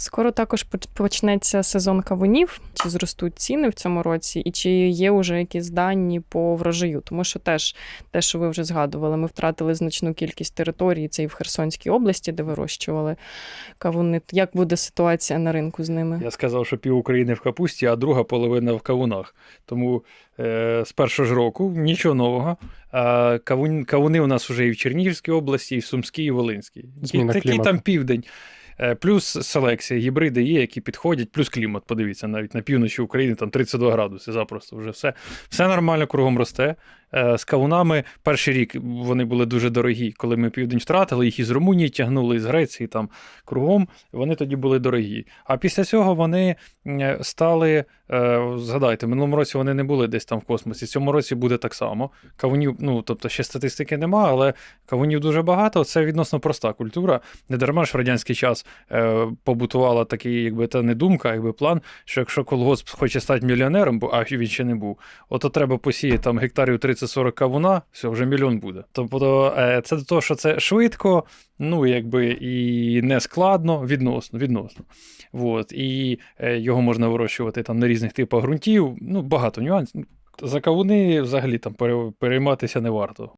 Скоро також поч- почнеться сезон кавунів. Чи зростуть ціни в цьому році, і чи є вже якісь дані по врожаю? Тому що теж те, що ви вже згадували, ми втратили значну кількість території. Це і в Херсонській області, де вирощували кавуни. Як буде ситуація на ринку з ними? Я сказав, що пів України в капусті, а друга половина в кавунах. Тому е, з першого ж року нічого нового. А кавун, кавуни у нас вже і в Чернігівській області, і в Сумській, і в Волинській. Зміна Такий там південь. Е, Плюс селекція, гібриди є, які підходять, плюс клімат. Подивіться, навіть на півночі України там 32 градуси запросто вже все. Все нормально кругом росте. Е, З кавунами перший рік вони були дуже дорогі. Коли ми південь втратили, їх із Румунії тягнули, із Греції там кругом. Вони тоді були дорогі. А після цього вони е, стали. Згадайте, в минулому році вони не були десь там в космосі. В цьому році буде так само. Кавунів, ну тобто ще статистики нема, але кавунів дуже багато. Це відносно проста культура. Не дарма ж в радянський час е, побутувала такий, якби та не думка, якби план, що якщо колгосп хоче стати мільйонером, бо а він ще не був, ото треба посіяти там гектарів 30-40 кавуна, все, вже мільйон буде. Тобто е, це до того, що це швидко, ну якби і не складно, відносно, відносно. От, і е, його можна вирощувати там на різних типах ґрунтів. Ну, багато нюансів. За кавуни взагалі там пере- перейматися не варто.